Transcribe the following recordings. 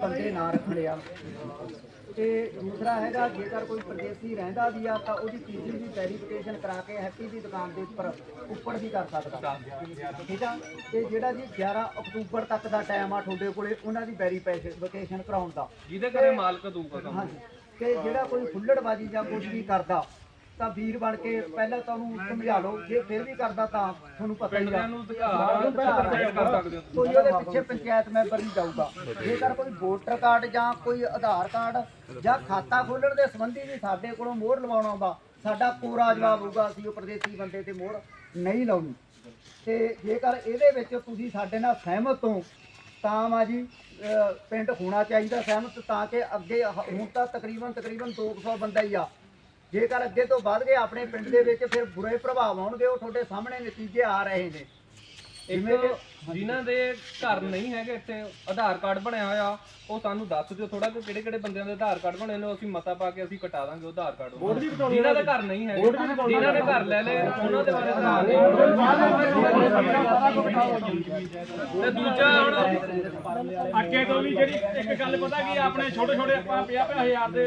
ਬੰਦੇ ਨਾ ਰੱਖਣੇ ਆ ਤੇ ਦੂਸਰਾ ਹੈਗਾ ਜੇਕਰ ਕੋਈ ਪ੍ਰਦੇਸੀ ਰਹਿੰਦਾ ਵੀ ਆ ਤਾਂ ਉਹਦੀ ਤੀਜੀ ਵੀ ਵੈਰੀਫਿਕੇਸ਼ਨ ਕਰਾ ਕੇ ਹੈਪੀ ਦੀ ਦੁਕਾਨ ਦੇ ਉੱਪਰ ਉੱਪਰ ਵੀ ਕਰ ਸਕਦਾ। ਠੀਕ ਆ? ਤੇ ਜਿਹੜਾ ਜੀ 11 ਅਕਤੂਬਰ ਤੱਕ ਦਾ ਟਾਈਮ ਆ ਤੁਹਾਡੇ ਕੋਲੇ ਉਹਨਾਂ ਦੀ ਵੈਰੀਫਿਕੇਸ਼ਨ ਕਰਾਉਣ ਦਾ। ਜਿਹਦੇ ਘਰੇ ਮਾਲਕ ਦੂਗਾ ਕੰਮ। ਹਾਂਜੀ। ਤੇ ਜਿਹੜਾ ਕੋਈ ਫੁੱਲੜਬਾਜੀ ਜਾਂ ਕੁਝ ਵੀ ਕਰਦਾ ਤਾਂ ਵੀਰ ਬਣ ਕੇ ਪਹਿਲਾਂ ਤਾਂ ਉਹਨੂੰ ਸਮਝਾ ਲਓ ਜੇ ਫਿਰ ਵੀ ਕਰਦਾ ਤਾਂ ਤੁਹਾਨੂੰ ਪਤਾ ਹੀ ਆ। ਨੂੰ ਅਧਿਕਾਰ ਪ੍ਰੋਟੈਕਟ ਕਰ ਸਕਦੇ ਹੋ। ਕੋਈ ਉਹਦੇ ਪਿੱਛੇ ਪੰਚਾਇਤ ਮੈਂਬਰ ਨਹੀਂ ਜਾਊਗਾ। ਜੇਕਰ ਕੋਈ ਵੋਟਰ ਕਾਰਡ ਜਾਂ ਕੋਈ ਆਧਾਰ ਕਾਰਡ ਜਾਂ ਖਾਤਾ ਖੋਲਣ ਦੇ ਸੰਬੰਧੀ ਵੀ ਸਾਡੇ ਕੋਲੋਂ ਮੋਹਰ ਲਵਾਉਣਾ ਹੁੰਦਾ ਸਾਡਾ ਕੋਰਾ ਜਵਾਬ ਹੋਊਗਾ ਅਸੀਂ ਉਹ ਪ੍ਰਦੇਸੀ ਬੰਦੇ ਤੇ ਮੋਹਰ ਨਹੀਂ ਲਾਉਣੀ। ਤੇ ਜੇਕਰ ਇਹਦੇ ਵਿੱਚ ਤੁਸੀਂ ਸਾਡੇ ਨਾਲ ਸਹਿਮਤ ਹੋ ਤਾਂ ਮਾ ਜੀ ਪਿੰਡ ਹੋਣਾ ਚਾਹੀਦਾ ਸਹਿਮਤ ਤਾਂ ਕਿ ਅੱਗੇ ਹੁਣ ਤਾਂ ਤਕਰੀਬਨ ਤਕਰੀਬਨ 200 ਬੰਦਾ ਹੀ ਆ। ਜੇਕਰ ਅੱਗੇ ਤੋਂ ਵੱਧ ਗਏ ਆਪਣੇ ਪਿੰਡ ਦੇ ਵਿੱਚ ਫਿਰ ਬੁਰੇ ਪ੍ਰਭਾਵ ਆਉਣਗੇ, ਉਹ ਤੁਹਾਡੇ ਸਾਹਮਣੇ ਨਤੀਜੇ ਆ ਰਹੇ ਨੇ। ਇੱਕ ਜਿਨ੍ਹਾਂ ਦੇ ਘਰ ਨਹੀਂ ਹੈਗੇ ਇੱਥੇ ਆਧਾਰ ਕਾਰਡ ਬਣਿਆ ਹੋਇਆ ਉਹ ਸਾਨੂੰ ਦੱਸ ਦਿਓ ਥੋੜਾ ਕਿ ਕਿਹੜੇ ਕਿਹੜੇ ਬੰਦਿਆਂ ਦੇ ਆਧਾਰ ਕਾਰਡ ਬਣੇ ਨੇ ਅਸੀਂ ਮਤਾ ਪਾ ਕੇ ਅਸੀਂ ਕਟਾ ਦਾਂਗੇ ਉਹ ਆਧਾਰ ਕਾਰਡ ਜਿਨ੍ਹਾਂ ਦੇ ਘਰ ਨਹੀਂ ਹੈਗੇ ਜਿਨ੍ਹਾਂ ਦੇ ਘਰ ਲੈ ਲਏ ਉਹਨਾਂ ਦੇ ਬਾਰੇ ਤਾਂ ਤੇ ਦੂਜਾ ਹੁਣ ਅੱਗੇ ਤੋਂ ਵੀ ਜਿਹੜੀ ਇੱਕ ਗੱਲ ਪਤਾ ਕੀ ਆ, ਆਪਣੇ ਛੋਟੇ ਛੋਟੇ ਆਪਾਂ 50 ਹਜ਼ਾਰ ਦੇ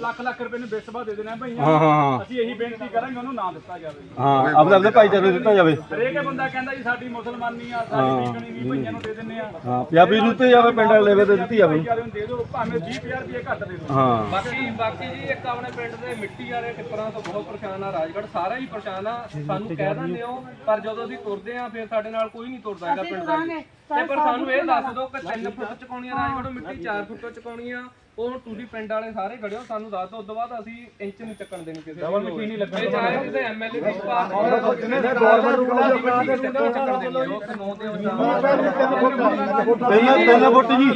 ਲੱਖ ਲੱਖ ਰੁਪਏ ਨੂੰ ਬੇਸਬਾ ਦੇ ਦੇਣਾ ਭਈਆਂ ਹਾਂ ਹਾਂ ਹਾਂ। ਅਸੀਂ ਇਹੀ ਬੇਨਤੀ ਕਰਾਂਗੇ ਉਹਨੂੰ ਨਾ ਦਿੱਤਾ ਜਾਵੇ। ਹਾਂ ਆਪਣੇ ਆਪਣੇ ਭਾਈਚਾਰੇ ਨੂੰ ਦਿੱਤਾ ਜਾਵੇ। ਹਰੇਕ ਬੰਦਾ ਕਹਿੰਦਾ ਜੀ ਸਾਡੀ ਮੁਸਲਮਾਨੀ ਆ ਸਾਡੀ ਠੀਕਣੀ ਨਹੀਂ ਭਈਆਂ ਨੂੰ ਦੇ ਦਿੰਨੇ ਆ। ਹਾਂ ਪੰਜਾਬੀ ਨੂੰ ਦਿੱਤੀ ਜਾਵੇ ਪਿੰਡ ਵਾਲੇ ਤੇ ਦਿੱਤੀ ਜਾਵੇ। ਭਾਈਚਾਰੇ ਨੂੰ ਦੇ ਦਿਓ ਭਾਵੇਂ 20000 ਰੁਪਏ ਘੱਟ ਦੇ ਦਿਓ। ਹਾਂ। ਬਾਕੀ ਬਾਕੀ ਜੀ ਇੱਕ ਆਪਣੇ ਪਿੰਡ ਦੇ ਮਿੱਟੀ ਵਾਲੇ ਟਿੱਪਰਾਂ ਤੋਂ ਬਹੁਤ ਪਰੇਸ਼ਾਨ ਆ ਰਾਜਗੜ੍ਹ ਸਾਰਾ ਹੀ ਪਰੇਸ਼ਾਨ ਆ। ਸਾਨੂੰ ਕਹਿ ਦਿੰਦੇ ਹੋ ਪਰ ਜਦੋਂ ਅਸੀਂ ਤੁਰਦੇ ਆ ਫਿਰ ਸਾਡੇ ਨਾਲ ਕੋਈ ਨਹੀਂ ਤੁਰਦਾ ਹੈਗਾ ਪਿੰਡ ਦਾ। ਤੇ ਪਰ ਸਾਨੂੰ ਇਹ ਦੱਸ ਦਿਓ ਕਿ 3 ਫੁੱਟ ਚੁਕਾਉਣੀ ਆ ਰਾਜਗੜ੍ਹ ਮਿੱਟੀ 4 ਫੁੱਟ ਚੁਕਾਉਣੀ ਆ। ਉਹ ਹੁਣ ਤੁਸੀਂ ਪਿੰਡ ਵਾਲੇ ਸਾਰੇ ਖੜੇ ਹੋ ਸਾਨੂੰ ਦੱਸ ਦਿਓ ਉਦੋਂ ਬਾਅਦ ਅਸੀਂ ਇੰਚ ਨਹੀਂ ਚੱਕਣ ਦੇਣੀ ਕਿਸੇ ਡਬਲ ਮਸ਼ੀਨ ਨਹੀਂ ਲੱਗਣੀ ਚਾਹੇ ਕਿਸੇ ਐਮਐਲਏ ਦੀ ਪਾਸ ਗਵਰਨਮੈਂਟ ਰੂਲ ਆ ਚੱਕਣ ਦੇਣੀ ਉਹ 9 ਦੇ ਤਿੰਨ ਤਿੰਨ ਫੁੱਟ ਜੀ